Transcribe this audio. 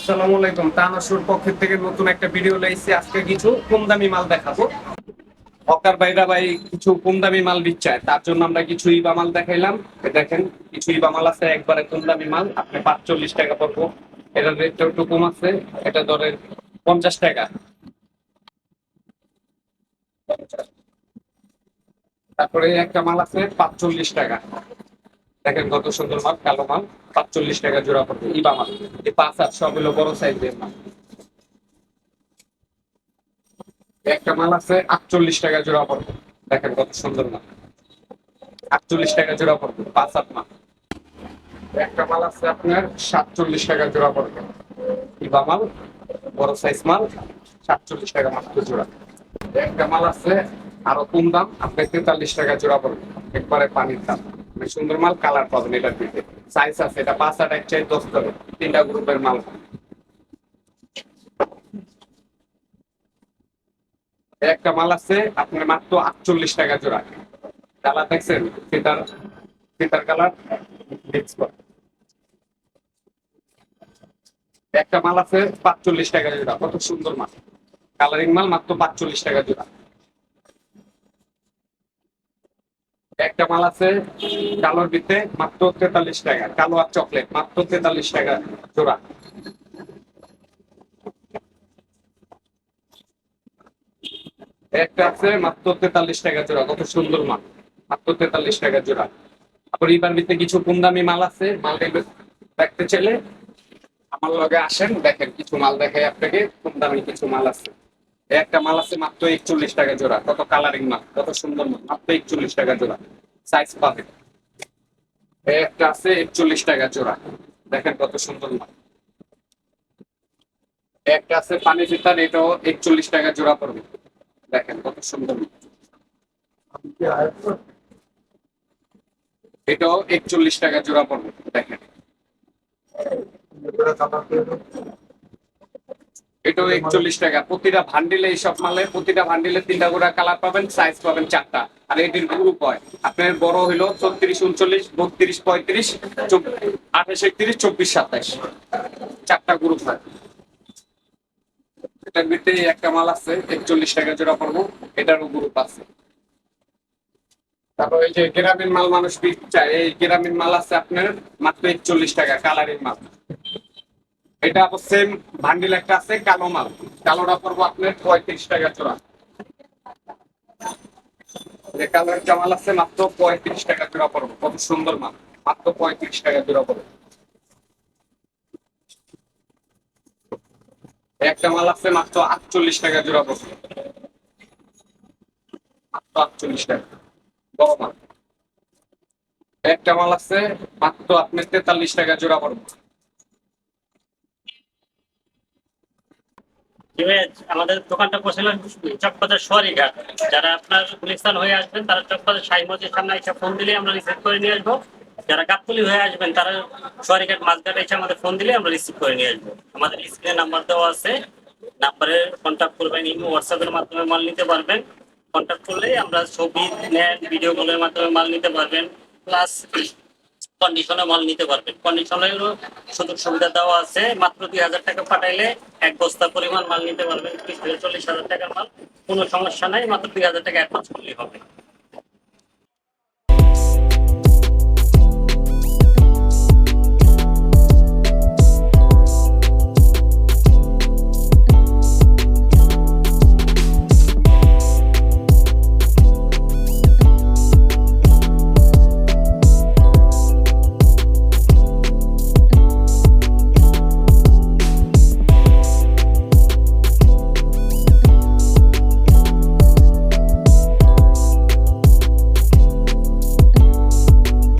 আসসালামু আলাইকুম। তানাসুর পক্ষের থেকে নতুন একটা ভিডিও লাইছি। আজকে কিছু কম দামি মাল দেখাবো। হকার বাইরা ভাই কিছু কম দামি মাল বিচ্ছায় তার জন্য আমরা কিছু ইবা মাল দেখাইলাম। দেখেন, কিছু ইবা মাল আছে, একবারে কম দামি মাল। আপনি পাঁচচল্লিশ টাকা পড়ব। এটার রেটটা একটু কম আছে। এটা ধরেন পঞ্চাশ টাকা। তারপরে একটা মাল আছে, পাঁচচল্লিশ টাকা। দেখেন কত সুন্দর মাল, কালো মাল, সাতচল্লিশ টাকা জোড়া পড়বে, ইবা মাল। এই পাঁচ আর সব হলো বড় সাইজের মাল। একটা মাল আছে আটচল্লিশ টাকা জোড়া পড়বে, দেখেন কত সুন্দর মাল। আটচল্লিশ টাকা জোড়া পড়বে, পাঁচ আট মাল। একটা মাল আছে আপনার সাতচল্লিশ টাকা জোড়া পড়বে, ইবা মাল, বড় সাইজ মাল, সাতচল্লিশ টাকা মাত্র জোড়া। একটা মাল আছে আরও কম দাম, আপনার তেতাল্লিশ টাকা জোড়া পড়বে, একবারে পানির দাম। সুন্দর মাল কালার পাবেন এটার দিকে সাইজ আছে, এটা পাঁচ আট এক চাই দশ তবে তিনটা গ্রুপের মাল। একটা মাল আছে, আপনার মাত্র আটচল্লিশ টাকা জোড়া। কালার দেখছেন? ফিতার কালার মিক্স করা। একটা মাল আছে, পাঁচচল্লিশ টাকা জোড়া, কত সুন্দর মাল। কালারিং মাল মাত্র পাঁচচল্লিশ টাকা জোড়া। একটা মাল আছে কালোর ভিতরে মাত্র তেতাল্লিশ টাকা, কালো আর চকলেট, মাত্র তেতাল্লিশ টাকা জোড়া। একটা আছে মাত্র তেতাল্লিশ টাকা জোড়া, কত সুন্দর মাল, মাত্র তেতাল্লিশ টাকা জোড়া। তারপর এবার ভিতরে কিছু কম দামি মাল আছে, মাল দেখতে চাইলে আমার লগে আসেন, দেখেন কিছু মাল দেখাই আপনাকে কম দামি কিছু মাল আছে। একটা মাল আছে মাত্র একচল্লিশ টাকা জোড়া। কত কালারিং মাল, কত সুন্দর মাল, মাত্র একচল্লিশ টাকা জোড়া। সাইজ পাবে একটা আছে একচল্লিশ টাকা জোড়া। দেখেন কত সুন্দর মাল। একটা আছে পানি ফিতার এটাও একচল্লিশ টাকা জোড়া পড়বে। দেখেন কত সুন্দর এটাও একচল্লিশ টাকা জোড়া পড়বে। দেখেন। এটাও একচল্লিশ টাকা। প্রতিটা ভান্ডিলে এইসব মালে প্রতিটা ভান্ডিলে তিনটা করে কালার পাবেন সাইজ পাবেন চারটা। আর এটির গ্রুপ হয়। আপনার বড় হইল ছত্রিশ উনচল্লিশ বত্রিশ পঁয়ত্রিশ আঠাশ একত্রিশ চব্বিশ সাতাইশ চারটা গ্রুপ হয়। এটার ভিতরে একটা মাল আছে একচল্লিশ টাকা জোড়া পড়ব এটারও গ্রুপ আছে। তারপর এই যে গ্রামীণ মাল মানুষ চায় এই গ্রামীণ মাল আছে আপনার মাত্র একচল্লিশ টাকা কালারিং মাল। এটা সেম ভান্ডিল একটা আছে, কালো মাল। কালোটা পড়ব আপনার পঁয়ত্রিশ টাকা জোড়া। যে কালো একটা মাল আছে মাত্র পঁয়ত্রিশ টাকা জোড়া পড়ব কত সুন্দর মাল। মাত্র পঁয়ত্রিশ টাকা জোড়া পড়ব একটা মাল আছে মাত্র আটচল্লিশ টাকা জোড়া পড়ব মাত্র আটচল্লিশ টাকা। বড় মাল। একটা মাল আছে মাত্র আপনার তেতাল্লিশ টাকা জোড়া পড়ব আমাদের দোকানটা বসেছিল চকবাজার সোয়ারি ঘাট যারা আপনার গুলিস্তান হয়ে আসবেন, তারা চকবাজার শাহী মসজিদ সামনে এসে ফোন দিলে আমরা রিসিভ করে নিয়ে আসব। যারা গাবতলি হয়ে আসবেন, তারা সোয়ারি ঘাট মাঝঘাট এসে আমাদের ফোন দিলে আমরা রিসিভ করে নিয়ে আসব। আমাদের স্ক্রিনে নাম্বার দেওয়া আছে। নাম্বারে কন্ট্যাক্ট করবেন, ইমো হোয়াটসঅ্যাপের মাধ্যমে মাল নিতে পারবেন। কন্ট্যাক্ট করলে আমরা ছবি নেন ভিডিও কলের মাধ্যমে মাল নিতে পারবেন। প্লাস কন্ডিশনে মাল নিতে পারবেন। কন্ডিশনেরও সুযোগ সুবিধা দেওয়া আছে। মাত্র দুই হাজার টাকা পাঠাইলে এক বস্তা পরিমাণ মাল নিতে পারবেন। চল্লিশ হাজার টাকার মাল, কোনো সমস্যা নাই। মাত্র দুই হাজার টাকা অ্যাডভান্স করলেই হবে।